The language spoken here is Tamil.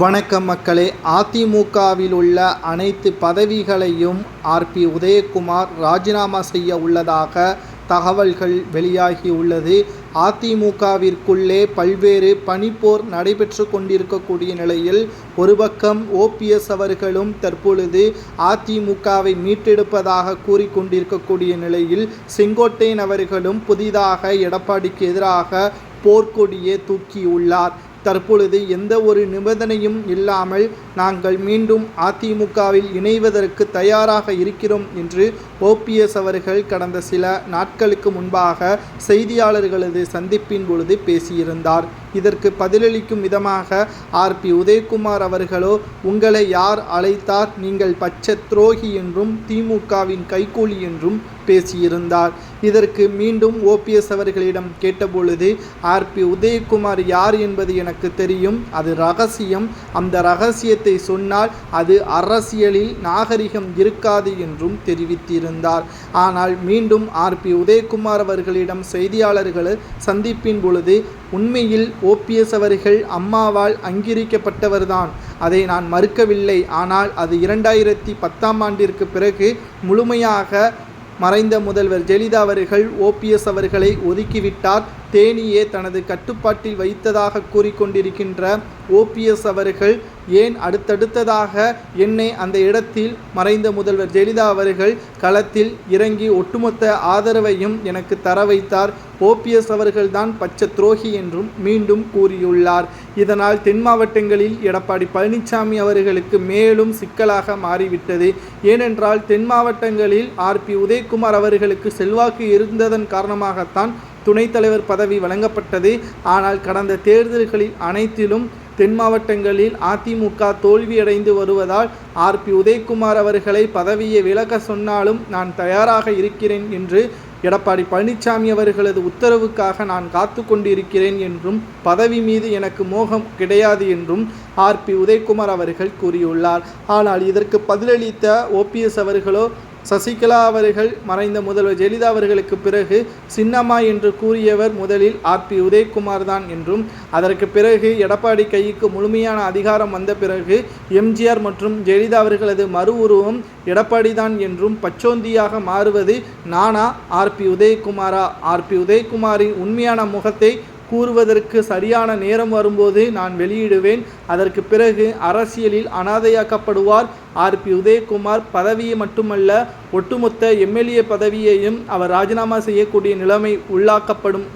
வணக்கம் மக்களே. அதிமுகவில் உள்ள அனைத்து பதவிகளையும் ஆர்பி உதயகுமார் ராஜினாமா செய்ய உள்ளதாக தகவல்கள் வெளியாகியுள்ளது அதிமுகவிற்குள்ளே பல்வேறு பனிப்போர் நடைபெற்று கொண்டிருக்கக்கூடிய நிலையில் ஒரு பக்கம் ஓபிஎஸ் அவர்களும் தற்பொழுது அதிமுகவை மீட்டெடுப்பதாக கூறிக்கொண்டிருக்கக்கூடிய நிலையில் செங்கோட்டையன் அவர்களும் புதிதாக எடப்பாடிக்கு எதிராக போர்க்கொடியே தூக்கியுள்ளார். தற்பொழுது எந்த ஒரு நிபந்தனையும் இல்லாமல் நாங்கள் மீண்டும் அதிமுகவில் இணைவதற்கு தயாராக இருக்கிறோம் என்று ஓபிஎஸ் அவர்கள் கடந்த சில நாட்களுக்கு முன்பாக செய்தியாளர்களது சந்திப்பின் பொழுது பேசியிருந்தார். இதற்கு பதிலளிக்கும் விதமாக ஆர்பி உதயகுமார் அவர்களோ உங்களை யார் அழைத்தார்? நீங்கள் பச்சை துரோகி என்றும் திமுகவின் கைக்கூலி என்றும் பேசியிருந்தார். இதற்கு மீண்டும் ஓபிஎஸ் அவர்களிடம் கேட்டபொழுது ஆர்பி உதயகுமார் யார் என்பது எனக்கு தெரியும். அது ரகசியம். அந்த ரகசியத்தை சொன்னால் அது அரசியலில் நாகரிகம் இருக்காது என்றும் தெரிவித்திருந்தார். ஆனால் மீண்டும் ஆர்பி உதயகுமார் அவர்களிடம் செய்தியாளர்களை சந்திப்பின் பொழுது உண்மையில் ஓபிஎஸ் அவர்கள் அம்மாவால் அங்கீகரிக்கப்பட்டவர்தான். அதை நான் மறுக்கவில்லை. ஆனால் அது இரண்டாயிரத்தி பத்தாம் ஆண்டிற்கு பிறகு முழுமையாக மறைந்த முதல்வர் ஜெயலலிதா அவர்கள் ஓபிஎஸ் அவர்களை ஒதுக்கிவிட்டார். தேனியே தனது கட்டுப்பாட்டில் வைத்ததாக கூறிக்கொண்டிருக்கின்ற ஓபிஎஸ் அவர்கள் ஏன் அடுத்தடுத்ததாக என்னை அந்த இடத்தில் மறைந்த முதல்வர் ஜெயலலிதா அவர்கள் களத்தில் இறங்கி ஒட்டுமொத்த ஆதரவையும் எனக்கு தர வைத்தார். ஓபிஎஸ் அவர்கள்தான் பச்சை துரோகி என்றும் மீண்டும் கூறியுள்ளார். இதனால் தென் மாவட்டங்களில் எடப்பாடி பழனிசாமி அவர்களுக்கு மேலும் சிக்கலாக மாறிவிட்டது. ஏனென்றால் தென் மாவட்டங்களில் ஆர்பி உதயகுமார் அவர்களுக்கு செல்வாக்கு இருந்ததன் காரணமாகத்தான் துணைத் தலைவர் பதவி வழங்கப்பட்டது. ஆனால் கடந்த தேர்தல்களில் அனைத்திலும் தென் மாவட்டங்களில் அதிமுக தோல்வியடைந்து வருவதால் ஆர்பி உதயகுமார் அவர்களை பதவியை விலக சொன்னாலும் நான் தயாராக இருக்கிறேன் என்று எடப்பாடி பழனிசாமி அவர்களது உத்தரவுக்காக நான் காத்து கொண்டிருக்கிறேன் என்றும் பதவி மீது எனக்கு மோகம் கிடையாது என்றும் ஆர்பி உதயகுமார் அவர்கள் கூறியுள்ளார். ஆனால் இதற்கு பதிலளித்த ஓபிஎஸ் அவர்களோ சசிகலா அவர்கள் மறைந்த முதல்வர் ஜெயலலிதா அவர்களுக்கு பிறகு சின்னம்மா என்று கூறியவர் முதலில் ஆர்பி உதயகுமார் தான் என்றும் அதற்கு பிறகு எடப்பாடி கைக்கு முழுமையான அதிகாரம் வந்த பிறகு எம்ஜிஆர் மற்றும் ஜெயலலிதா அவர்களது மறு உருவம் எடப்பாடி தான் என்றும் பச்சோந்தியாக மாறுவது நானா ஆர்பி உதயகுமாரா? ஆர்பி உதயகுமாரின் உண்மையான முகத்தை கூறுவதற்கு சரியான நேரம் வரும்போது நான் வெளியிடுவேன். அதற்கு பிறகு அரசியலில் அனாதையாக்கப்படுவார். ஆர். பி. உதயகுமார் பதவியை மட்டுமல்ல ஒட்டுமொத்த எம்எல்ஏ பதவியையும் அவர் ராஜினாமா செய்யக்கூடிய நிலைமை உள்ளாக்கப்படும்.